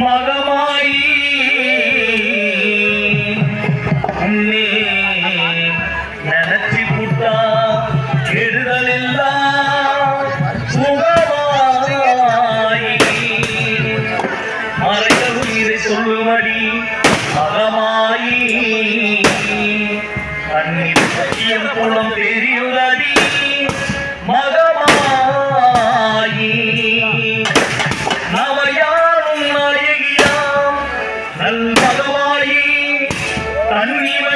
மகமாயி. உன்னே நினைச்சு புட்டா கெடுதல் எல்லாம் சுகமாயி மறைய உயிரை சொல்லுமடி மகமாயி. கண்ணில் சத்தியம் குளம் தெரியுதடி.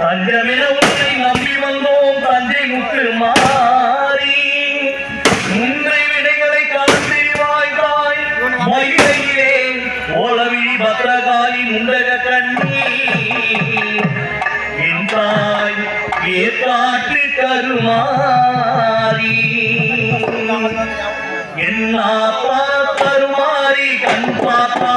தஞ்சமென உன்னை நம்பி வந்தோம் தஞ்சை முத்து மாறி. முன்றை விடைகளை கலந்திரிவாய் தாய் மயிலையிலே ஓலவிழி பத்ரகாளி முண்டக கண்ணி என் தாய் ஏற்காட்டு கருமாறி. என்னாப்பா கருமாறி கண் பார்த்தா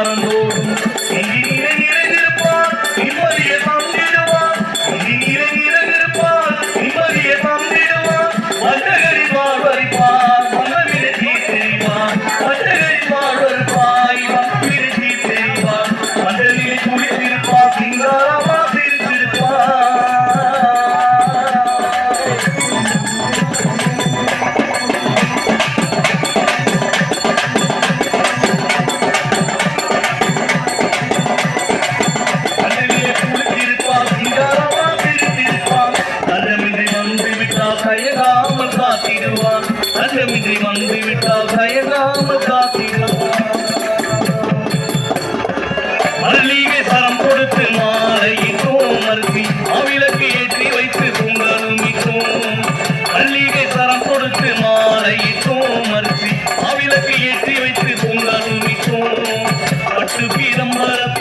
எல்லாம் மாற்றமின்றி வந்துவிட்டால் தயங்காமல் காத்திடலாம் மல்லிகை சரம் கொடுத்து மாலையிட்டோம் மருத்தி அவிளக்கு ஏற்றி வைத்து பொங்கலும் இட்டோம் மல்லிகை சரம் கொடுத்து மாலையிட்டோம் மருத்தி அவிளக்கு ஏற்றி வைத்து பொங்கலும் இட்டோம் பட்டு பீதம் வரப்ப